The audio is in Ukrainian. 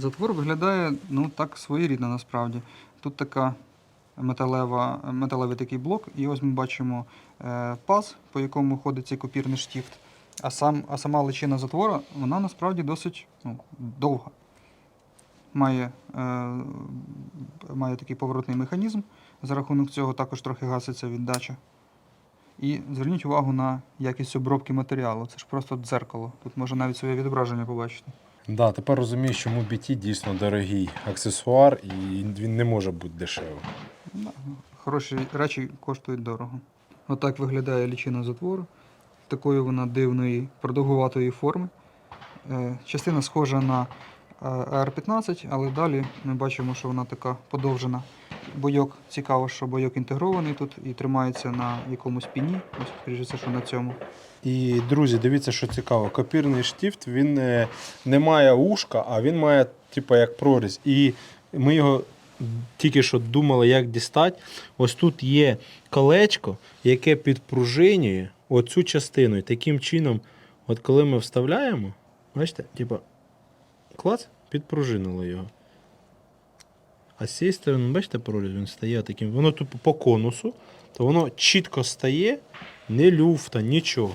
Затвор виглядає ну так своєрідно насправді. Тут така металева, металевий такий блок, і ось ми бачимо е, паз, по якому ходить цей копірний штифт. А, сам, а сама личина затвора, вона насправді досить ну, довга. Має, е, має такий поворотний механізм. За рахунок цього також трохи гаситься віддача. І зверніть увагу на якість обробки матеріалу. Це ж просто дзеркало. Тут можна навіть своє відображення побачити. Да, тепер розумію, чому BT дійсно дорогий аксесуар і він не може бути дешевим. Хороші речі коштують дорого. Отак виглядає лічина затвору. Такої вона дивної, продовгуватої форми. Е, Частина схожа на е, AR-15, але далі ми бачимо, що вона така подовжена. Бойок цікаво, що бойок інтегрований тут і тримається на якомусь піні. Ось, скоріше, що на цьому. І, друзі, дивіться, що цікаво. Копірний штифт він е, не має ушка, а він має, типу, як прорізь. І ми його тільки що думали, як дістати. Ось тут є колечко, яке підпружинює оцю частину. І таким чином, от коли ми вставляємо, бачите, типу, клац, підпружинило його. А з цієї сторони, бачите, проріз, він стає таким. Воно тупо по конусу, то воно чітко стає, не люфта, нічого.